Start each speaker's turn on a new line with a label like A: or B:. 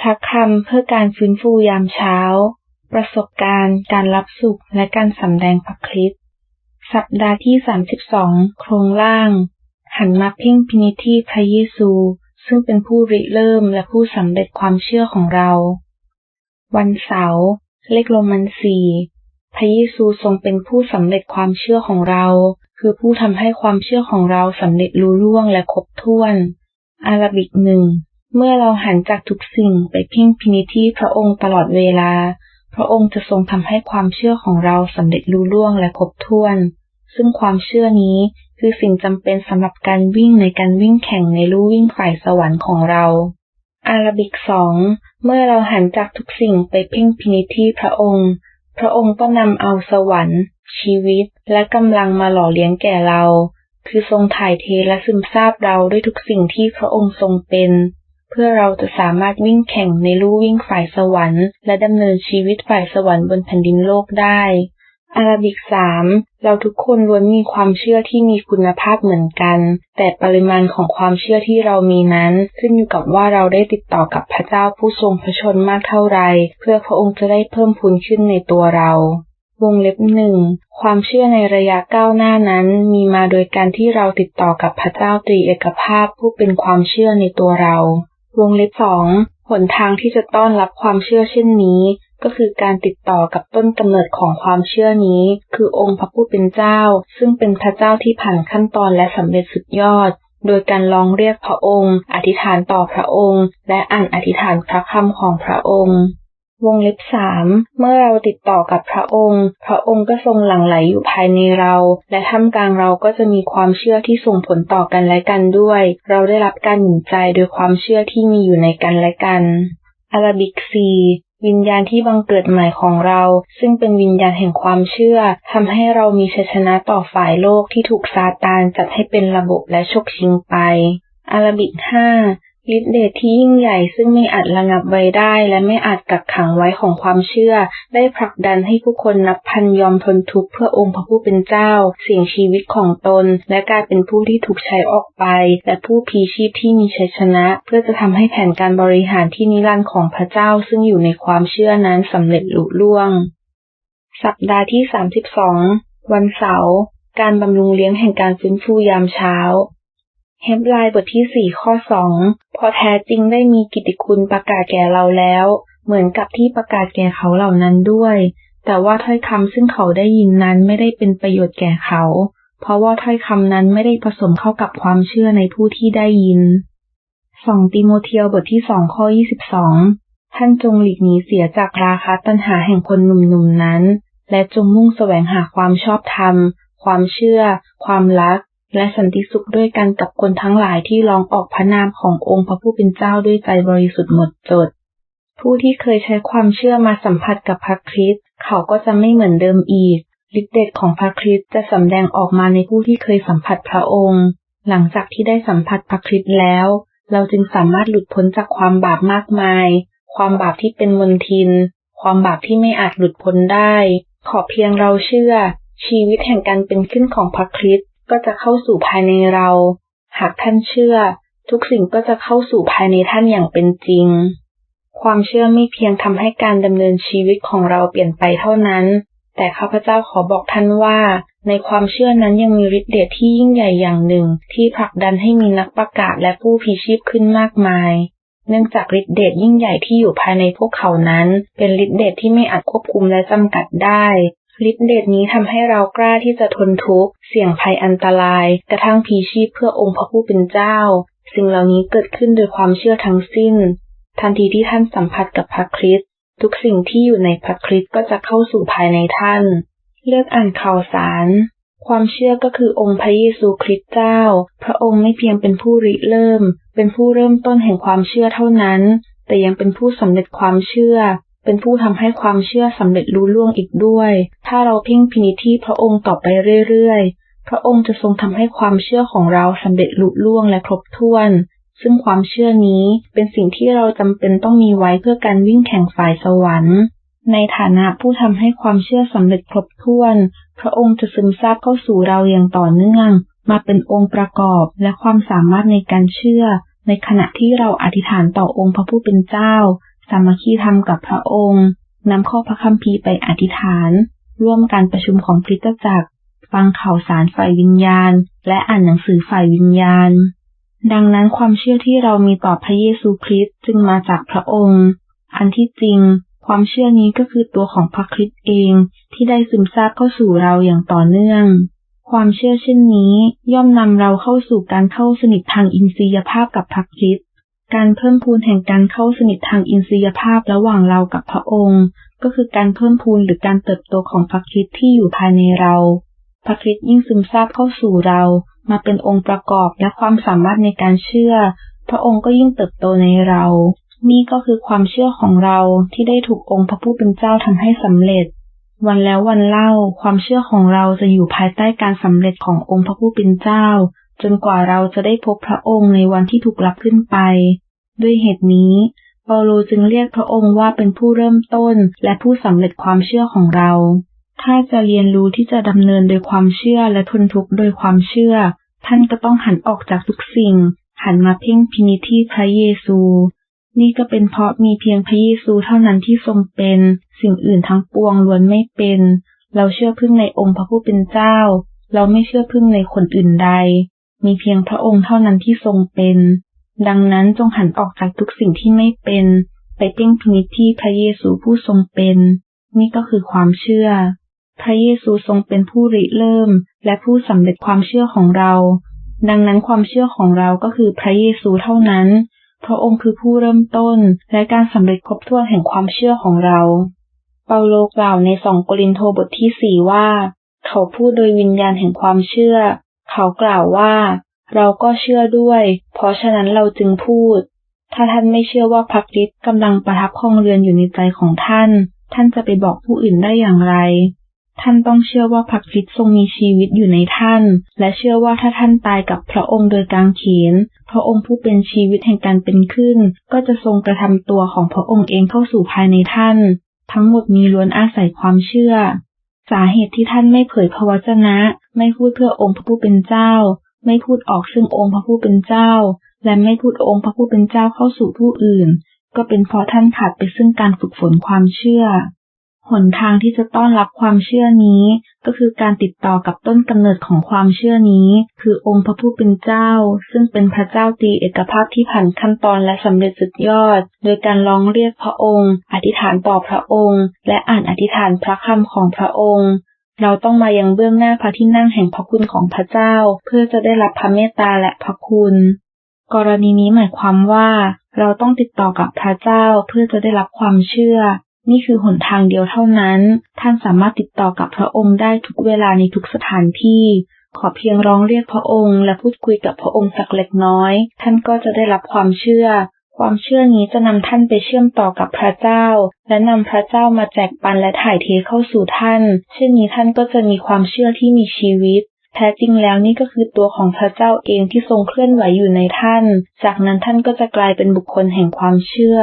A: พระคำเพื่อการฟื้นฟูยามเช้า ประสบการณ์ การรับสุข และการสำแดงพระคริสต์สัปดาห์ที่ 32 โครงร่าง หันมาเพ่งพินิจที่พระเยซู ซึ่งเป็นผู้ริเริ่มและผู้สำเร็จความเชื่อของเรา วันเสาร์เลขโรมันสี่พระเยซูทรงเป็นผู้สำเร็จความเชื่อของเรา คือผู้ทำให้ความเชื่อของเราสำเร็จรู้ล่วงและครบถ้วนอาราบิกหนึ่ง เมื่อเราหันจากทุกสิ่งไปเพ่งพินิจที่พระองค์ตลอดเวลา พระองค์จะทรงทำให้ความเชื่อของเราสำเร็จรู้ล่วงและครบถ้วน ซึ่งความเชื่อนี้คือสิ่งจำเป็นสำหรับการวิ่งในการวิ่งแข่งในลู่วิ่งฝ่ายสวรรค์ของเราอาราบิกสองเมื่อเราหันจากทุกสิ่งไปเพ่งพินิจที่พระองค์ พระองค์ก็นำเอาสวรรค์ ชีวิต และกำลังมาหล่อเลี้ยงแก่เรา คือทรงถ่ายเทและซึมซาบเราด้วยทุกสิ่งที่พระองค์ทรงเป็น เพื่อเราจะสามารถวิ่งแข่งในลู่วิ่งฝ่ายสวรรค์ และดำเนินชีวิตฝ่ายสวรรค์บนแผ่นดินโลกได้ อาราบิกสามเราทุกคนล้วนมีความเชื่อที่มีคุณภาพเหมือนกัน แต่ปริมาณของความเชื่อที่เรามีนั้น ขึ้นอยู่กับว่าเราได้ติดต่อกับพระเจ้าผู้ทรงพระชนมากเท่าไร เพื่อพระองค์จะได้เพิ่มพูนขึ้นในตัวเราวงเล็บหนึ่งความเชื่อในระยะก้าวหน้านั้น มีมาโดยการที่เราติดต่อกับพระเจ้าตรีเอกภาพผู้เป็นความเชื่อในตัวเรา วงเล็บสองหนทางที่จะต้อนรับความเชื่อเช่นนี้ ก็คือการติดต่อกับต้นกำเนิดของความเชื่อนี้ คือองค์พระผู้เป็นเจ้า ซึ่งเป็นพระเจ้าที่ผ่านขั้นตอนและสำเร็จสุดยอด โดยการลองเรียกพระองค์ อธิษฐานต่อพระองค์ และอ่านอธิษฐานพระคำของพระองค์ วงเล็บสามเมื่อเราติดต่อกับพระองค์ พระองค์ก็ทรงหลั่งไหลอยู่ภายในเรา และท่ามกลางเราก็จะมีความเชื่อที่ส่งผลต่อกันและกันด้วย เราได้รับการหนุนใจโดยความเชื่อที่มีอยู่ในกันและกันอาราบิกซีวิญญาณที่บังเกิดใหม่ของเรา ซึ่งเป็นวิญญาณแห่งความเชื่อทำให้เรามีชัยชนะต่อฝ่ายโลกที่ถูกซาตานจัดให้เป็นระบบและฉกชิงไปอาราบิกห้า ฤทธิเดชที่ยิ่งใหญ่ซึ่งไม่อาจระงับไว้ได้ และไม่อาจกักขังไว้ของความเชื่อ ได้ผลักดันให้ผู้คนนับพันยอมทนทุกข์เพื่อองค์พระผู้เป็นเจ้า เสี่ยงชีวิตของตน และกลายเป็นผู้ที่ถูกใช้ออกไป และผู้พีชีพที่มีชัยชนะ เพื่อจะทำให้แผนการบริหารที่นิรันดร์ของพระเจ้าซึ่งอยู่ในความเชื่อนั้นสำเร็จลุล่วง สัปดาห์ที่ 32 วันเสาร์การบำรุงเลี้ยงแห่งการฟื้นฟูยามเช้า เฮบไลน์บทที่สี่ข้อสองพอแท้จริงได้มีกิติคุณประกาศแก่เราแล้ว เหมือนกับที่ประกาศแก่เขาเหล่านั้นด้วย แต่ว่าถ้อยคำซึ่งเขาได้ยินนั้นไม่ได้เป็นประโยชน์แก่เขา เพราะว่าถ้อยคำนั้นไม่ได้ผสมเข้ากับความเชื่อในผู้ที่ได้ยินสองติโมเทียบทที่สองข้อยี่สิบสองท่านจงหลีกหนีเสียจากราคะตัณหาแห่งคนหนุ่มๆนั้น และจงมุ่งแสวงหาความชอบธรรม ความเชื่อ ความรัก และสันติสุขด้วยกันกับคนทั้งหลายที่ลองออกพระนามขององค์พระผู้เป็นเจ้าด้วยใจบริสุทธิ์หมดจด ผู้ที่เคยใช้ความเชื่อมาสัมผัสกับพระคริสต์เขาก็จะไม่เหมือนเดิมอีกฤทธิ์เดชของพระคริสต์จะสำแดงออกมาในผู้ที่เคยสัมผัสพระองค์ หลังจากที่ได้สัมผัสพระคริสต์แล้ว เราจึงสามารถหลุดพ้นจากความบาปมากมาย ความบาปที่เป็นมลทิน ความบาปที่ไม่อาจหลุดพ้นได้ ขอเพียงเราเชื่อ ชีวิตแห่งการเป็นขึ้นของพระคริสต์ ก็จะเข้าสู่ภายในเรา หากท่านเชื่อ ทุกสิ่งก็จะเข้าสู่ภายในท่านอย่างเป็นจริง ความเชื่อไม่เพียงทำให้การดำเนินชีวิตของเราเปลี่ยนไปเท่านั้น แต่ข้าพเจ้าขอบอกท่านว่า ในความเชื่อนั้นยังมีฤทธิ์เดชที่ยิ่งใหญ่อย่างหนึ่ง ที่ผลักดันให้มีนักประกาศและผู้พิชีพขึ้นมากมายเนื่องจากฤทธิ์เดชยิ่งใหญ่ที่อยู่ภายในพวกเขานั้น เป็นฤทธิ์เดชที่ไม่อาจควบคุมและจำกัดได้ ฤทธิเดชนี้ทำให้เรากล้าที่จะทนทุกข์ เสี่ยงภัยอันตราย กระทั่งพีชีพเพื่อองค์พระผู้เป็นเจ้า สิ่งเหล่านี้เกิดขึ้นโดยความเชื่อทั้งสิ้น ทันทีที่ท่านสัมผัสกับพระคริสต์ทุกสิ่งที่อยู่ในพระคริสต์ก็จะเข้าสู่ภายในท่าน เลือกอ่านข่าวสาร ความเชื่อก็คือองค์พระเยซูคริสต์เจ้า พระองค์ไม่เพียงเป็นผู้ริเริ่ม เป็นผู้เริ่มต้นแห่งความเชื่อเท่านั้น แต่ยังเป็นผู้สำเร็จความเชื่อ เป็นผู้ทำให้ความเชื่อสำเร็จรู้ล่วงอีกด้วย ถ้าเราเพ่งพินิจที่พระองค์ต่อไปเรื่อยๆ พระองค์จะทรงทำให้ความเชื่อของเราสำเร็จลุล่วงและครบถ้วน ซึ่งความเชื่อนี้เป็นสิ่งที่เราจำเป็นต้องมีไว้เพื่อการวิ่งแข่งฝ่ายสวรรค์ ในฐานะผู้ทำให้ความเชื่อสำเร็จครบถ้วน พระองค์จะซึมซาบเข้าสู่เราอย่างต่อเนื่อง มาเป็นองค์ประกอบและความสามารถในการเชื่อในขณะที่เราอธิษฐานต่อองค์พระผู้เป็นเจ้า สามัคคีธรรมกับพระองค์นำข้อพระคัมภีร์ไปอธิษฐาน ร่วมการประชุมของคริสตจักร ฟังข่าวสารฝ่ายวิญญาณ และอ่านหนังสือฝ่ายวิญญาณ ดังนั้นความเชื่อที่เรามีต่อพระเยซูคริสต์จึงมาจากพระองค์ อันที่จริง ความเชื่อนี้ก็คือตัวของพระคริสต์เองที่ได้ซึมซาบเข้าสู่เราอย่างต่อเนื่อง ความเชื่อเช่นนี้ย่อมนำเราเข้าสู่การเข้าสนิททางอินทรียภาพกับพระคริสต์ การเพิ่มพูนแห่งการเข้าสนิททางอินทรียภาพระหว่างเรากับพระองค์ ก็คือการเพิ่มพูนหรือการเติบโตของพระคริสต์ที่อยู่ภายในเราพระคริสต์ยิ่งซึมซาบเข้าสู่เรา มาเป็นองค์ประกอบและความสามารถในการเชื่อ พระองค์ก็ยิ่งเติบโตในเรา นี่ก็คือความเชื่อของเราที่ได้ถูกองค์พระผู้เป็นเจ้าทำให้สำเร็จ วันแล้ววันเล่าความเชื่อของเราจะอยู่ภายใต้การสำเร็จขององค์พระผู้เป็นเจ้า จนกว่าเราจะได้พบพระองค์ในวันที่ถูกรับขึ้นไป ด้วยเหตุนี้เปาโลจึงเรียกพระองค์ว่าเป็นผู้เริ่มต้นและผู้สำเร็จความเชื่อของเรา ถ้าจะเรียนรู้ที่จะดำเนินโดยความเชื่อและทนทุกข์โดยความเชื่อ ท่านก็ต้องหันออกจากทุกสิ่ง หันมาเพ่งพินิจที่พระเยซู นี่ก็เป็นเพราะมีเพียงพระเยซูเท่านั้นที่ทรงเป็น สิ่งอื่นทั้งปวงล้วนไม่เป็น เราเชื่อพึ่งในองค์พระผู้เป็นเจ้า เราไม่เชื่อพึ่งในคนอื่นใด มีเพียงพระองค์เท่านั้นที่ทรงเป็น ดังนั้นจงหันออกจากทุกสิ่งที่ไม่เป็น ไปเพ่งพินิจที่พระเยซูผู้ทรงเป็น นี่ก็คือความเชื่อ พระเยซูทรงเป็นผู้ริเริ่ม และผู้สำเร็จความเชื่อของเรา ดังนั้นความเชื่อของเราก็คือพระเยซูเท่านั้น พระองค์คือผู้เริ่มต้นและการสำเร็จครบถ้วนแห่งความเชื่อของเรา เปาโลกล่าวในสองโกรินโทบทที่สี่ว่า เขาพูดโดยวิญญาณแห่งความเชื่อ เขากล่าวว่า เราก็เชื่อด้วย เพราะฉะนั้นเราจึงพูด ถ้าท่านไม่เชื่อว่าพระคริสต์กำลังประทับครองเรือนอยู่ในใจของท่าน ท่านจะไปบอกผู้อื่นได้อย่างไร ท่านต้องเชื่อว่าพระคริสต์ทรงมีชีวิตอยู่ในท่าน และเชื่อว่าถ้าท่านตายกับพระองค์โดยกางเขน พระองค์ผู้เป็นชีวิตแห่งการเป็นขึ้น ก็จะทรงกระทำตัวของพระองค์เองเข้าสู่ภายในท่าน ทั้งหมดมีล้วนอาศัยความเชื่อ สาเหตุที่ท่านไม่เผยพระวจนะ ไม่พูดเพื่อองค์พระผู้เป็นเจ้า ไม่พูดออกซึ่งองค์พระผู้เป็นเจ้า และไม่พูดองค์พระผู้เป็นเจ้าเข้าสู่ผู้อื่น ก็เป็นเพราะท่านขาดไปซึ่งการฝึกฝนความเชื่อ หนทางที่จะต้อนรับความเชื่อนี้ ก็คือการติดต่อกับต้นกำเนิดของความเชื่อนี้ คือองค์พระผู้เป็นเจ้า ซึ่งเป็นพระเจ้าตีเอกภาพที่ผ่านขั้นตอนและสำเร็จสุดยอด โดยการร้องเรียกพระองค์ อธิษฐานต่อพระองค์ และอ่านอธิษฐานพระคำของพระองค์ เราต้องมายังเบื้องหน้าพระที่นั่งแห่งพระคุณของพระเจ้า เพื่อจะได้รับพระเมตตาและพระคุณ กรณีนี้หมายความว่า เราต้องติดต่อกับพระเจ้าเพื่อจะได้รับความเชื่อ นี่คือหนทางเดียวเท่านั้น ท่านสามารถติดต่อกับพระองค์ได้ทุกเวลาในทุกสถานที่ ขอเพียงร้องเรียกพระองค์ และพูดคุยกับพระองค์สักเล็กน้อย ท่านก็จะได้รับความเชื่อ ความเชื่อนี้จะนำท่านไปเชื่อมต่อกับพระเจ้า และนำพระเจ้ามาแจกปันและถ่ายเทเข้าสู่ท่าน เช่นนี้ท่านก็จะมีความเชื่อที่มีชีวิต แท้จริงแล้วนี่ก็คือตัวของพระเจ้าเองที่ทรงเคลื่อนไหวอยู่ในท่าน จากนั้นท่านก็จะกลายเป็นบุคคลแห่งความเชื่อ